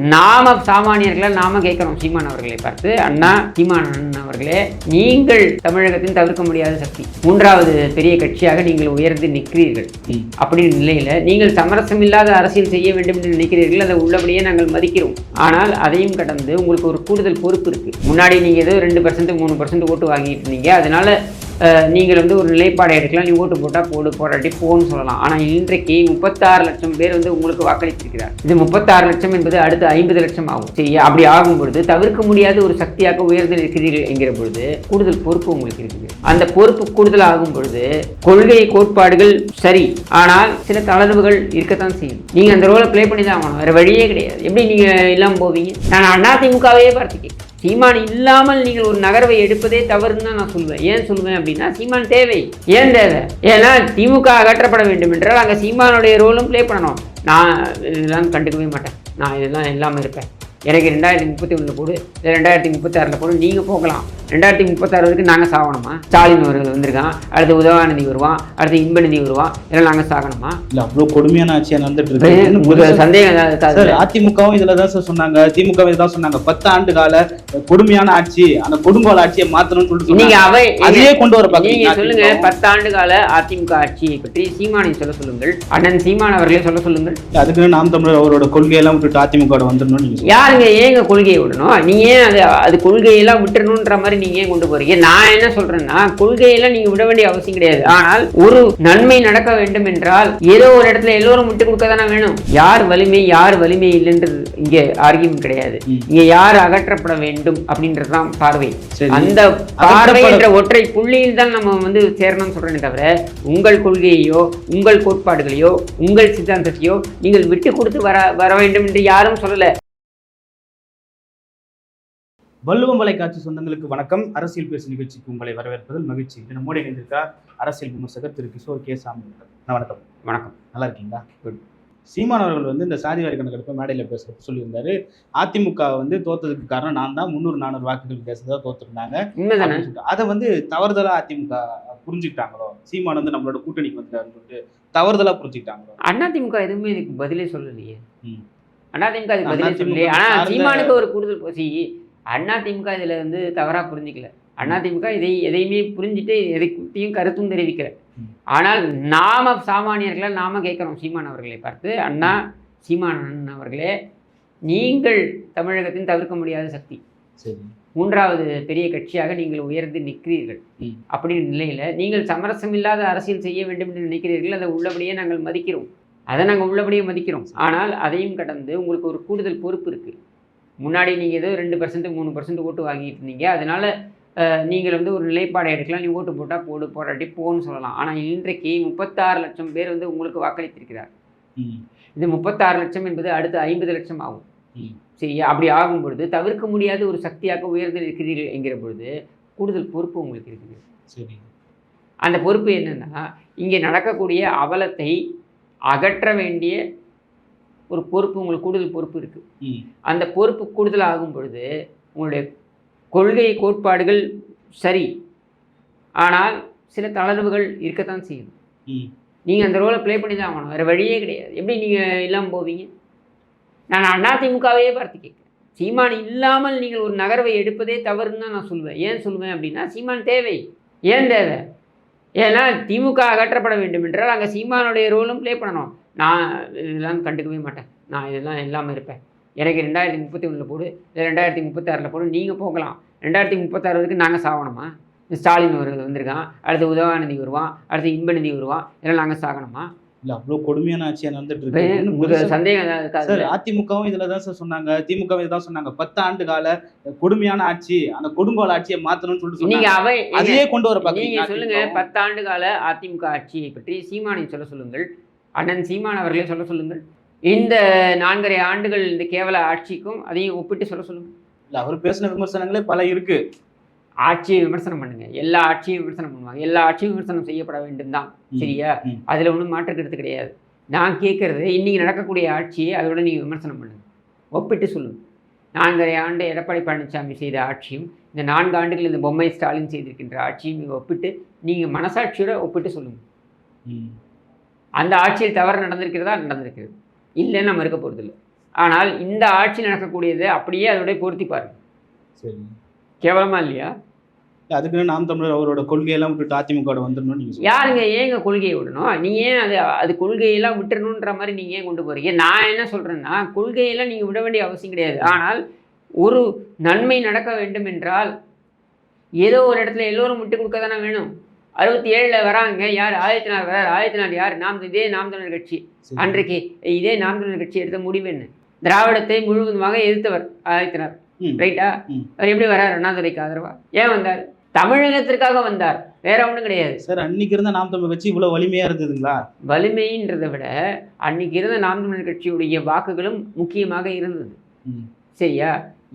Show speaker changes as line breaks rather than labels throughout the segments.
நாம சாமானியர்களை நாம கேட்கிறோம் சீமான் அவர்களை பார்த்து அண்ணா சீமானன் அவர்களே நீங்கள் தமிழகத்தின் தவிர்க்க முடியாத சக்தி. மூன்றாவது பெரிய கட்சியாக நீங்கள் உயர்ந்து நிற்கிறீர்கள்.
ம்.
அப்படின்ற நிலையில நீங்கள் சமரசம் இல்லாத அரசியல் செய்ய வேண்டும் என்று நினைக்கிறீர்கள். அதை உள்ளபடியே நாங்கள் மதிக்கிறோம். ஆனால் அதையும் கடந்து உங்களுக்கு ஒரு கூடுதல் பொறுப்பு இருக்கு. முன்னாடி நீங்க ஏதோ ரெண்டு பர்சன்ட் மூணு பர்சன்ட் ஓட்டு வாங்கிட்டு இருந்தீங்க. அதனால நீங்கள் வந்து ஒரு நிலைப்பாடை எடுக்கலாம். நீ ஓட்டு போட்டால் போடு போராட்டி போன்னு சொல்லலாம். ஆனால் இன்றைக்கு முப்பத்தாறு லட்சம் பேர் வந்து உங்களுக்கு வாக்களித்திருக்கிறார். இது முப்பத்தாறு லட்சம் என்பது அடுத்து ஐம்பது லட்சம் ஆகும். சரியா? அப்படி ஆகும் பொழுது தவிர்க்க முடியாத ஒரு சக்தியாக உயர்ந்து இருக்கிறீர்கள் என்கிற பொழுது கூடுதல் பொறுப்பு உங்களுக்கு இருக்குது. அந்த பொறுப்பு கூடுதல் ஆகும் பொழுது கொள்கை கோட்பாடுகள் சரி. ஆனால் சில தளர்வுகள் இருக்கத்தான் செய்யும். நீங்கள் அந்த ரோலை ப்ளே பண்ணி தான் ஆகணும். வேறு வழியே கிடையாது. எப்படி நீங்கள் இல்லாமல் போவீங்க? நான் அதிமுகவே பார்த்துக்கேன் சீமான் இல்லாமல் நீங்கள் ஒரு நகர்வை எடுப்பதே தவறுன்னு தான் நான் சொல்லுவேன் ஏன் சொல்லுவேன் அப்படின்னா சீமான் தேவை. ஏன் தேவை? ஏன்னா திமுக அகற்றப்பட வேண்டும் என்றால் அங்கே சீமானுடைய ரோலும் ப்ளே பண்ணணும். நான் இதெல்லாம் கண்டுக்கவே மாட்டேன். நான் இதெல்லாம் இல்லாமல் இருப்பேன். எனக்கு ரெண்டாயிரத்தி முப்பத்தி ஒன்றில் போடு இல்லை ரெண்டாயிரத்தி முப்பத்தாறில் போடு நீங்கள் போகலாம். ரெண்டாயிரத்தி முப்பத்தாறு வரைக்கும் நாங்கள் சாகணுமா ஸ்டாலின் ஒரு வந்திருக்கான் அடுத்து உதவாநிதி வருவான் அடுத்து இன்பநிதி வருவான் இல்லை நாங்கள் சாகணுமா
இல்ல அவ்வளவு கொடுமையான ஆட்சியா நடந்துட்டு இருக்கு
சந்தேகம்?
அதிமுகவும் இதுல தான் சார் சொன்னாங்க திமுகவும் இதுதான் சொன்னாங்க பத்து ஆண்டு கால கொடுமையான ஆட்சி அந்த கொடுங்கோல் ஆட்சியை மாத்தணும்னு சொல்லிட்டு
நீங்க
சொன்னாங்க.
அவை
அதையே கொண்டு வர
நீங்க
பாக்குறீங்க
சொல்லுங்க
அதிமுகவும்.
பத்தாண்டு கால அதிமுக ஆட்சியை பற்றி சீமானை சொல்ல சொல்லுங்கள் அண்ணன் சீமான் அவர்களே சொல்ல சொல்லுங்கள்
அதுக்கு நாம் தமிழர் அவரோட கொள்கையெல்லாம் விட்டுட்டு அதிமுக சொல்றீங்க.
யாருங்க ஏங்க கொள்கையை விடணும் நீங்க ஏன் அது அது கொள்கையெல்லாம் விட்டுறணுன்ற மாதிரி நீங்க கொண்டு போறீங்க. நான் என்ன சொல்றேன்னா கொள்கையெல்லாம் நீங்க விட வேண்டிய அவசியம் கிடையாது. ஆனால் ஒரு நன்மை நடக்க வேண்டும் என்றால் ஏதோ ஒரு இடத்துல எல்லோரும் விட்டு கொடுக்க தானே வேணும். யார் வலிமை யார் வலிமை இல்லைன்றது இங்க ஆர்கியூமெண்ட் கிடையாது. இங்க யார் அகற்றப்பட வேண்டும் அப்படின்றதுதான் பார்வை. அந்த பார்வை என்ற ஒற்றை புள்ளியில் தான் நம்ம வந்து சேரணும்னு சொல்றேனே தவிர உங்கள் கொள்கையையோ உங்கள் கோட்பாடுகளையோ உங்கள் சித்தாந்தத்தையோ நீங்கள் விட்டு கொடுத்து வர வர வேண்டும் என்று யாரும் சொல்லல.
வள்ளுவம் வலைக்காட்சி சொந்தங்களுக்கு வணக்கம். அரசியல் பேசு நிகழ்ச்சிக்கு உங்களை வரவேற்பதில் மகிழ்ச்சி. இது நம்மோடு இணைந்திருக்கார் அரசியல் விமர்சகர் திரு கிஷோர் கே சாமி. அண்ணா, வணக்கம்.
வணக்கம்.
நல்லா இருக்கீங்களா?
Good.
சீமான் அவர்கள் வந்து இந்த சாதிவாரி கணக்கெடுப்பு மேடையில் பேசுறது சொல்லியிருந்தாரு. அதிமுக வந்து தோத்ததுக்கு காரணம் நான் தான். முந்நூறு நானூறு வாக்குகள் பேசுறதா தோத்துருந்தாங்க. அதை வந்து தவறுதலா அதிமுக புரிஞ்சுக்கிட்டாங்களோ? சீமான் வந்து நம்மளோட கூட்டணிக்கு வந்துட்டாருன்னு சொல்லிட்டு தவறுதலா புரிஞ்சுக்கிட்டாங்களோ?
அதிமுக எதுவுமே இதுக்கு பதிலே சொல்லலையே. அதிமுக அதுக்கு பதிலே சொல்லலையே. சீமானுக்கு ஒரு கூடுதல் பசி அதிமுக இதுல வந்து தவறா புரிஞ்சிக்கல. அதிமுக இதை எதையுமே புரிஞ்சுட்டு எதை குறித்தையும் கருத்தும் தெரிவிக்கல. ஆனால் நாம சாமானியர்களை நாம கேட்கிறோம் சீமான் அவர்களை பார்த்து அண்ணா சீமானன் அவர்களே நீங்கள் தமிழகத்தின் தவிர்க்க முடியாத சக்தி. மூன்றாவது பெரிய கட்சியாக நீங்கள் உயர்ந்து நிற்கிறீர்கள். அப்படின்ற நிலையில நீங்கள் சமரசம் இல்லாத அரசியல் செய்ய வேண்டும் என்று நினைக்கிறீர்கள். அதை உள்ளபடியே நாங்கள் மதிக்கிறோம். அதை நாங்கள் உள்ளபடியே மதிக்கிறோம். ஆனால் அதையும் கடந்து உங்களுக்கு ஒரு கூடுதல் பொறுப்பு இருக்கு. முன்னாடி நீங்கள் ஏதோ ரெண்டு பர்சன்ட் மூணு பர்சன்ட் ஓட்டு வாங்கிட்டு இருந்தீங்க அதனால நீங்கள் வந்து ஒரு நிலைப்பாடை எடுக்கலாம். நீ ஓட்டு போட்டால் போடு போராட்டி போன்னு சொல்லலாம். ஆனால் இன்றைக்கு முப்பத்தாறு லட்சம் பேர் வந்து உங்களுக்கு வாக்களித்திருக்கிறார். இது முப்பத்தாறு லட்சம் என்பது அடுத்து ஐம்பது லட்சம் ஆகும். சரியா அப்படி ஆகும் பொழுது தவிர்க்க முடியாத ஒரு சக்தியாக உயர்ந்து இருக்கிறீர்கள் என்கிற பொழுது கூடுதல் பொறுப்பு உங்களுக்கு இருக்குது.
சரி.
அந்த பொறுப்பு என்னன்னா இங்கே நடக்கக்கூடிய அவலத்தை அகற்ற வேண்டிய ஒரு பொறுப்பு உங்களுக்கு கூடுதல் பொறுப்பு இருக்குது. அந்த பொறுப்பு கூடுதல் ஆகும் பொழுது உங்களுடைய கொள்கை கோட்பாடுகள் சரி. ஆனால் சில தளர்வுகள் இருக்கத்தான் செய்யும். நீங்கள் அந்த ரோலை ப்ளே பண்ணி தான் ஆகணும். வேறு வழியே கிடையாது. எப்படி நீங்கள் இல்லாமல் போவீங்க? நான் அதிமுகவையே பார்த்து கேட்குறேன். சீமான் இல்லாமல் நீங்கள் ஒரு நகர்வை எடுப்பதே தவறுன்னு தான் நான் சொல்லுவேன் ஏன் சொல்லுவேன் அப்படின்னா சீமான் தேவை. ஏன் தேவை? ஏன்னா திமுக அகற்றப்பட வேண்டும் என்றால் அங்கே சீமானுடைய ரோலும் ப்ளே பண்ணணும். நான் இதெல்லாம் கண்டுக்கவே மாட்டேன். நான் இதெல்லாம் இல்லாமல் இருப்பேன். எனக்கு ரெண்டாயிரத்தி முப்பத்தி ஒன்றில் போடு இல்லை ரெண்டாயிரத்தி முப்பத்தாறில் போடு நீங்கள் போகலாம். ரெண்டாயிரத்தி முப்பத்தாறு வரைக்கும் நாங்கள் சாகணுமா? ஸ்டாலின் ஒரு வந்திருக்கான் அடுத்து உதவாநிதி வருவான் அடுத்து இன்பநிதி வருவான் இதெல்லாம் நாங்கள் சாகணுமா?
இல்ல அவ்வளவு கொடுமையான ஆட்சியா நடந்துட்டு இருக்கு.
சந்தேகம்
சார்? அதிமுகவும் இதுல தான் சார் சொன்னாங்க. திமுகவும் இதுதான் சொன்னாங்க. பத்து ஆண்டு கால கொடுமையான ஆட்சி அந்த கொடுங்கோல் ஆட்சியை மாத்தணும்னு சொல்லிட்டு
நீங்க அவை
அதையே கொண்டு வர
நீங்க சொல்லுங்க
அதிமுகவும்.
பத்தாண்டு கால அதிமுக ஆட்சியை பற்றி சீமானை சொல்ல சொல்லுங்கள். அண்ணன் சீமான் அவர்களே சொல்ல சொல்லுங்கள். இந்த நான்கரை ஆண்டுகள் இந்த கேவல ஆட்சிக்கும் அதையும் ஒப்பிட்டு சொல்ல சொல்லுங்கள்.
இல்ல அவர் பேசின விமர்சனங்களே பல இருக்கு.
ஆட்சியை விமர்சனம் பண்ணுங்க. எல்லா ஆட்சியும் விமர்சனம் பண்ணுவாங்க. எல்லா ஆட்சியும் விமர்சனம் செய்யப்பட வேண்டும் தான். சரியா. அதுல ஒன்றும் மாற்று கருத்து கிடையாது. நான் கேட்கறது இன்னைக்கு நடக்கக்கூடிய ஆட்சியை அதோட நீங்க விமர்சனம் பண்ணுங்க. ஒப்பிட்டு சொல்லுங்க. நான்கரை ஆண்டு எடப்பாடி பழனிசாமி செய்த ஆட்சியும் இந்த நான்கு ஆண்டுகள் இந்த பொம்மை ஸ்டாலின் செய்திருக்கின்ற ஆட்சியும் நீங்க ஒப்பிட்டு நீங்க மனசாட்சியோட ஒப்பிட்டு சொல்லுங்க.
ம்.
அந்த ஆட்சியில் தவறு நடந்திருக்கிறதா? நடந்திருக்கிறது. இல்லைன்னு நம்ம இருக்க போகிறது இல்லை ஆனால் இந்த ஆட்சி நடக்கக்கூடியது அப்படியே அதோட பொருத்தி பாருங்க.
சரி.
கேவலமா இல்லையா?
இல்ல, அதுக்குன்னு நாம் தமிழர் அவரோட கொள்கையெல்லாம் விட்டுட்டு அதிமுக வந்துடணும்னு.
யாருங்க ஏங்க கொள்கையை விடணும்? நீ ஏன் அது அது கொள்கையெல்லாம் விட்டுறணுன்ற மாதிரி நீங்க ஏன் கொண்டு போறீங்க? நான் என்ன சொல்றேன்னா கொள்கையெல்லாம் நீங்க விட வேண்டிய அவசியம் கிடையாது. ஆனால் ஒரு நன்மை நடக்க வேண்டும் என்றால் ஏதோ ஒரு இடத்துல எல்லோரும் விட்டு கொடுக்க தானே வேணும். அறுபத்தி ஏழில் வராங்க யார்? ஆதித்யநாத் வரார். ஆதித்யநாத் யார்? நாம் இதே நாம் தமிழர் கட்சி. அன்றைக்கு இதே நாம் தமிழர் கட்சி எடுத்த முடிவு என்ன? திராவிடத்தை முழுவதுமாக எதிர்த்தவர்
ம்.
ரைட்டா. அவர் எப்படி வரார்? அண்ணாதுரைக்கு ஆதரவா? ஏன் வந்தார்? தமிழகத்திற்காக வந்தார். வேற ஒன்றும் கிடையாது.
சார் அன்னைக்கு இருந்த நாம் தமிழர் கட்சி இவ்வளவு வலிமையா இருந்ததுங்களா?
வலிமைன்றதை விட அன்னைக்கு இருந்த நாம் தமிழர் கட்சியுடைய வாக்குகளும் முக்கியமாக இருந்தது. சரியா?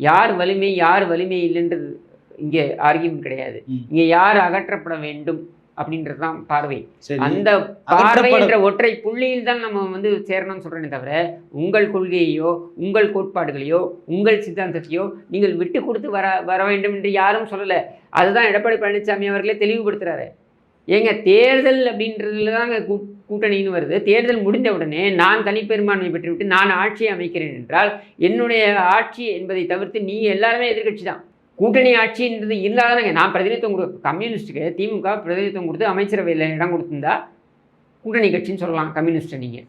யார் வலிமை யார் வலிமை இல்லைன்றது இங்கே ஆர்கியூமெண்ட் கிடையாது. இங்கே யார் அகற்றப்பட வேண்டும் அப்படின்றது தான் பார்வை அந்த பார்வை என்ற ஒற்றை புள்ளியில் தான் நம்ம வந்து சேரணும்னு சொல்றேனே தவிர உங்கள் கொள்கையையோ உங்கள் கோட்பாடுகளையோ உங்கள் சித்தாந்தத்தையோ நீங்கள் விட்டு கொடுத்து வர வர வேண்டும் என்று யாரும் சொல்லலை. அதுதான் எடப்பாடி பழனிசாமி அவர்களே தெளிவுபடுத்துறாரு. ஏங்க தேர்தல் அப்படின்றதுல கூ- கூட்டணின்னு வருது. தேர்தல் முடிந்த உடனே நான் தனிப்பெரும்பான்மை பெற்றுவிட்டு நான் ஆட்சியை அமைக்கிறேன் என்றால் என்னுடைய ஆட்சி என்பதை தவிர்த்து நீ எல்லாருமே எதிர்க்கட்சி தான் கூட்டணி ஆட்சின்றது இருந்தால் தானேங்க நான் பிரதிநிதித்துவம் கொடு கம்யூனிஸ்ட்டுக்கு திமுக பிரதிநிதித்துவம் கொடுத்து அமைச்சரவையில் இடம் கொடுத்திருந்தா கூட்டணி கட்சின்னு சொல்லலாம் கம்யூனிஸ்ட்டை நீங்கள்.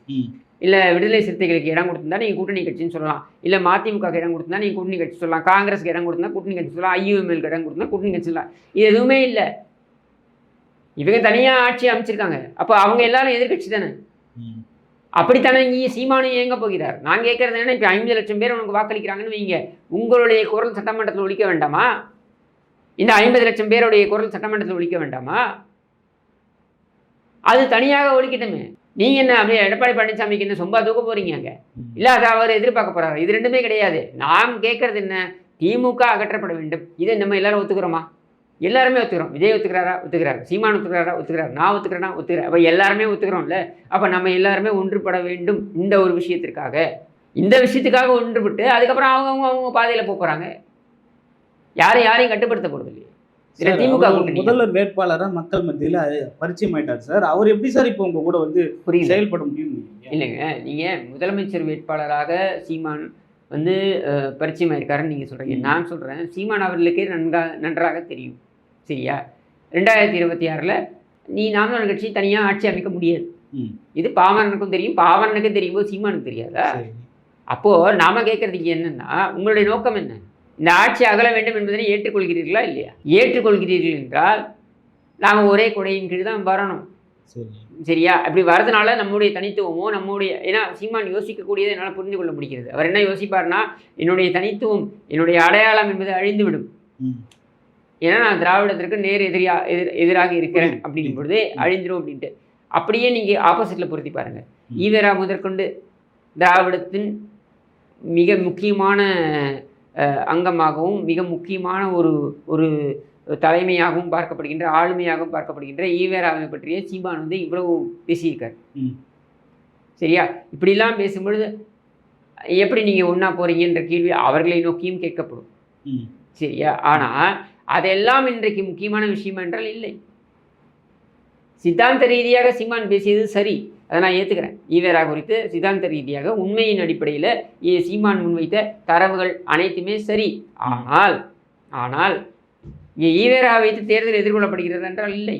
இல்லை விடுதலை சிறுத்தைகளுக்கு இடம் கொடுத்திருந்தா நீங்கள் கூட்டணி கட்சின்னு சொல்லலாம். இல்லை மதிமுகக்கு இடம் கொடுத்திருந்தா நீங்கள் கூட்டணி கட்சி சொல்லலாம். காங்கிரஸ்க்கு இடம் கொடுத்திருந்தா கூட்டணி கட்சி சொல்லலாம். ஐயூஎம்எல்க்கு இடம் கொடுத்திருந்தா கூட்டணி கட்சி சொல்லலாம். இது எதுவுமே இல்லை. இவங்க தனியாக ஆட்சி அமைச்சிருக்காங்க. அப்போ அவங்க எல்லாரும் எதிர்க்கட்சி தானே. அப்படித்தானே இங்கே சீமானு ஏங்க போகிறார்? நான் கேட்கறது என்ன இப்போ ஐம்பது லட்சம் பேர் உனக்கு வாக்களிக்கிறாங்கன்னு வைங்க. உங்களுடைய குரல் சட்டமன்றத்தில் ஒழிக்க வேண்டாமா? இந்த ஐம்பது லட்சம் பேருடைய குரல் சட்டமன்றத்தில் ஒழிக்க வேண்டாமா? அது தனியாக ஒழிக்கட்டுமே. நீங்கள் என்ன அப்படியே எடப்பாடி பழனிசாமிக்கு என்ன சொம்பா தூக்க போறீங்க அங்கே?
ம்.
அதை அவர் எதிர்பார்க்க போறாரு? இது ரெண்டுமே கிடையாது. நாம் கேட்கறது என்ன? திமுக அகற்றப்பட வேண்டும். இதை நம்ம எல்லாரும் ஒத்துக்கிறோமா? எல்லாருமே ஒத்துக்கிறோம். விஜய் ஒத்துக்கிறாரா? ஒத்துக்கிறார். சீமான் ஒத்துக்கிறாரா? ஒத்துக்கிறார். நான் ஒத்துக்கிறேனா ஒத்துக்கிறேன். அப்போ எல்லாருமே ஒத்துக்கிறோம்ல? அப்போ நம்ம எல்லாருமே ஒன்றுபட வேண்டும் இந்த ஒரு விஷயத்திற்காக. இந்த விஷயத்துக்காக ஒன்றுபட்டு அதுக்கப்புறம் அவங்க அவங்க அவங்க பாதையில் போக போகிறாங்க யாரும் யாரையும் கட்டுப்படுத்த போகிறது இல்லையே. இதுல திமுக.
முதல்வர் வேட்பாளரா மக்கள் மத்தியில பரிச்சயம் ஆயிட்டார் சார். அவர் எப்படி சார் இப்போ உங்க கூட வந்து
புரியல
செயல்பட முடியும்?
இல்லைங்க. நீங்கள் முதலமைச்சர் வேட்பாளராக சீமான் வந்து பரிச்சயமாயிருக்காருன்னு நீங்கள் சொல்கிறீங்க. நான் சொல்கிறேன் சீமான் அவர்களுக்கே நன்கா நன்றாக தெரியும். சரியா ரெண்டாயிரத்தி இருபத்தி ஆறில் நீ நாமக்கல் கட்சி தனியாக ஆட்சி அமைக்க முடியாது. இது பாமரனுக்கும் தெரியும் பாமரனுக்கும் தெரியும் போது சீமானுக்கு தெரியாதா. அப்போது நாம கேட்குறதுக்கு என்னன்னா உங்களுடைய நோக்கம் என்ன? இந்த ஆட்சி அகல வேண்டும் என்பதனை ஏற்றுக்கொள்கிறீர்களா இல்லையா? ஏற்றுக்கொள்கிறீர்கள் என்றால் நாம் ஒரே கொடையின் கீழ் தான் வரணும்.
சரி.
சரியா? அப்படி வரதுனால நம்முடைய தனித்துவமோ நம்முடைய ஏன்னா சீமான் யோசிக்கக்கூடியதை என்னால் புரிந்து கொள்ள முடிகிறது. அவர் என்ன யோசிப்பார்னா என்னுடைய தனித்துவம் என்னுடைய அடையாளம் என்பது அழிந்துவிடும். ஏன்னா நான் திராவிடத்திற்கு நேர் எதிரியா எதிர் எதிராக இருக்கிறேன். அப்படிங்கும் பொழுது அழிந்துடும் அப்படின்ட்டு அப்படியே நீங்கள் ஆப்போசிட்டில் பொருத்தி பாருங்க
ம்.
ஈவேரா முதற்கொண்டு திராவிடத்தின் மிக முக்கியமான அங்கமாகவும் மிக முக்கியமான ஒரு ஒரு தலைமையாகவும் பார்க்கப்படுகின்ற ஆளுமையாகவும் பார்க்கப்படுகின்ற ஈவேராவை பற்றிய சீமான் வந்து இவ்வளவு பேசியிருக்கார்
ம்.
சரியா இப்படிலாம் பேசும்பொழுது எப்படி நீங்கள் ஒன்றா போறீங்கன்ற கேள்வி அவர்களை நோக்கியும் கேட்கப்படும்
ம்.
சரியா ஆனால் அதெல்லாம் இன்றைக்கு முக்கியமான விஷயம் என்றால் இல்லை. சித்தாந்த ரீதியாக சீமான் பேசியது சரி. அதை நான் ஏற்றுக்கிறேன் ஈவேரா குறித்து சித்தாந்த ரீதியாக உண்மையின் அடிப்படையில் சீமான் முன்வைத்த தரவுகள் அனைத்துமே சரி. ஆனால் ஆனால் இங்கே ஈவேரா வைத்து தேர்தல் எதிர்கொள்ளப்படுகிறது என்றால் இல்லை.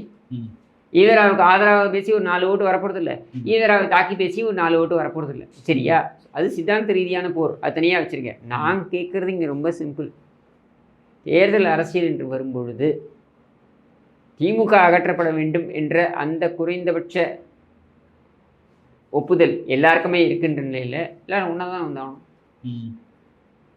ஈவேராவுக்கு ஆதரவாக பேசி ஒரு நாலு ஓட்டு வரப்போறது இல்லை. ஈவேராவை தாக்கி பேசி ஒரு நாலு ஓட்டு வரப்போறது இல்லை சரியா? அது சித்தாந்த ரீதியான போர். அது தனியாக வச்சுருக்கேன். நான் கேட்குறது இங்கே ரொம்ப சிம்பிள் தேர்தல் அரசியல் என்று வரும்பொழுது திமுக அகற்றப்பட வேண்டும் என்ற அந்த குறைந்தபட்ச ஒப்புதல் எல்லாருக்குமே இருக்கின்ற நிலையில் எல்லாரும் ஒன்றா தான் வந்தாகணும்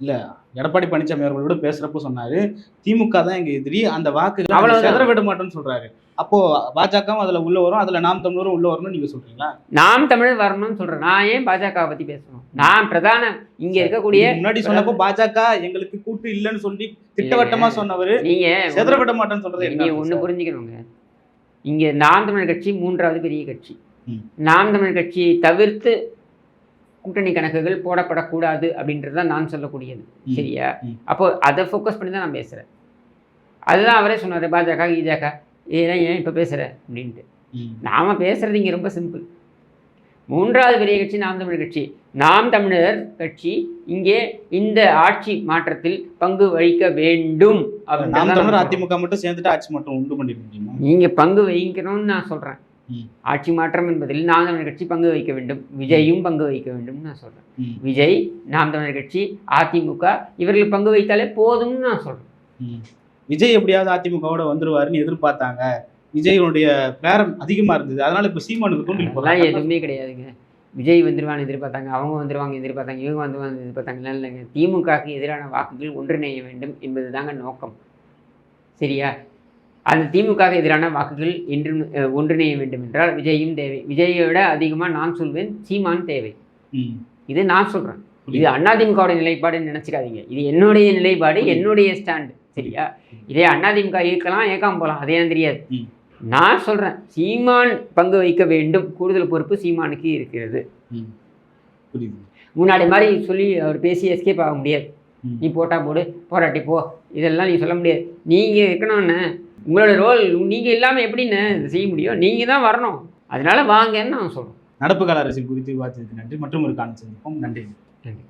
இல்ல எடப்பாடி பழனிசாமி அவர்களோட பேசுறப்ப சொன்னாரு திமுக தான் எங்க எதிரி அந்த நாங்க
அவ்வளவுதான்.
சிதற விட மாட்டோம்னு சொல்றாரு. அப்போ பாஜகவும் அதுல உள்ள வரும் அதுல நாம் தமிழரும் உள்ள வரணும்னு நீங்க சொல்றீங்களா?
நாம் தமிழர் வரணும்னு சொல்கிறேன் நான் ஏன் பாஜகவை பற்றி பேசணும்? நான் பிரதான இங்கே இருக்கக்கூடிய
முன்னாடி சொன்னப்போ பாஜக எங்களுக்கு கூட்டு இல்லைன்னு சொல்லி திட்டவட்டமா சொன்னவரு.
நீங்கள்
சிதற விட மாட்டேன்னு சொல்றது என்ன
நீங்க
அர்த்தம்
ஒண்ணு
சார்?
புரிஞ்சுக்கணுங்க. இங்க நாம் தமிழர் கட்சி மூன்றாவது பெரிய கட்சி. நாம் தமிழர் கட்சியை தவிர்த்து கூட்டணி கணக்குகள் போடப்படக்கூடாது அப்படின்றது தான் நான் சொல்லக்கூடியது. சரியா. அப்போ அதை ஃபோக்கஸ் பண்ணி தான் நான் பேசுறேன் அதுதான் அவரே சொன்னார் பாஜக இஜக இதெல்லாம் ஏன் இப்போ பேசுற அப்படின்ட்டு. நாம பேசுறது இங்க ரொம்ப சிம்பிள் மூன்றாவது பெரிய கட்சி நாம் தமிழர் கட்சி நாம் தமிழர் கட்சி இங்கே இந்த ஆட்சி மாற்றத்தில் பங்கு வகிக்க வேண்டும்.
அதிமுக மட்டும் சேர்ந்துட்டு ஆட்சி மட்டும் உண்டு பண்ணிருக்க முடியுமா
நீங்க பங்கு வகிக்கணும்னு நான் சொல்றேன். ஆட்சி மாற்றம் என்பதில் நாம் தமிழர் கட்சி பங்கு வகிக்க வேண்டும். விஜயும் பங்கு வகிக்க வேண்டும் நான் சொல்றேன்.
ம்,
விஜய் நாம் தமிழர் கட்சி அதிமுக இவர்கள் பங்கு வைத்தாலே போதும்னு நான் சொல்றேன்.
ம். விஜய் எப்படியாவது அதிமுகவோட வந்துருவாருன்னு எதிர்பார்த்தாங்க. விஜயனுடைய பேரம் அதிகமா இருந்தது. அதனால இப்ப சீமானுக்கு
எதுவுமே கிடையாதுங்க. விஜய் வந்துருவான்னு எதிர்பார்த்தாங்க அவங்க வந்துருவாங்க எதிர்பார்த்தாங்க இவங்க வந்துருவாங்க எதிர்பார்த்தாங்க. இல்லைங்க திமுகவுக்கு எதிரான வாக்குகள் ஒன்றிணைய வேண்டும் என்பது தாங்க நோக்கம். சரியா? அந்த திமுகவுக்கு எதிரான வாக்குகள் என்று ஒன்றிணைய வேண்டும் என்றால் விஜயும் தேவை. விஜயை விட அதிகமாக நான் சொல்வேன் சீமான் தேவை. இது நான் சொல்கிறேன் இது அதிமுகவோட நிலைப்பாடுன்னு நினச்சிக்காதீங்க. இது என்னுடைய நிலைப்பாடு என்னுடைய ஸ்டாண்டு. சரியா? இதே அதிமுக இருக்கலாம் ஏற்காம போகலாம் அதே தெரியாது. நான் சொல்கிறேன் சீமான் பங்கு வைக்க வேண்டும். கூடுதல் பொறுப்பு சீமானுக்கு இருக்கிறது. முன்னாடி மாதிரி சொல்லி அவர் பேசி எஸ்கேப் ஆக முடியாது. நீ போட்டா போடு போராட்டி போ. இதெல்லாம் நீ சொல்ல முடியாது. நீங்கள் இருக்கணும்னு உங்களோட ரோல் நீங்கள் இல்லாமல் எப்படின்னு செய்ய முடியும்? நீங்கள் தான் வரணும். அதனால வாங்கன்னு நான் சொல்கிறேன்
நடப்பு கால அரசியல் குறித்து விவாதித்ததுக்கு நன்றி. மற்றும் ஒரு காண சந்திப்போம். நன்றி.
நன்றி.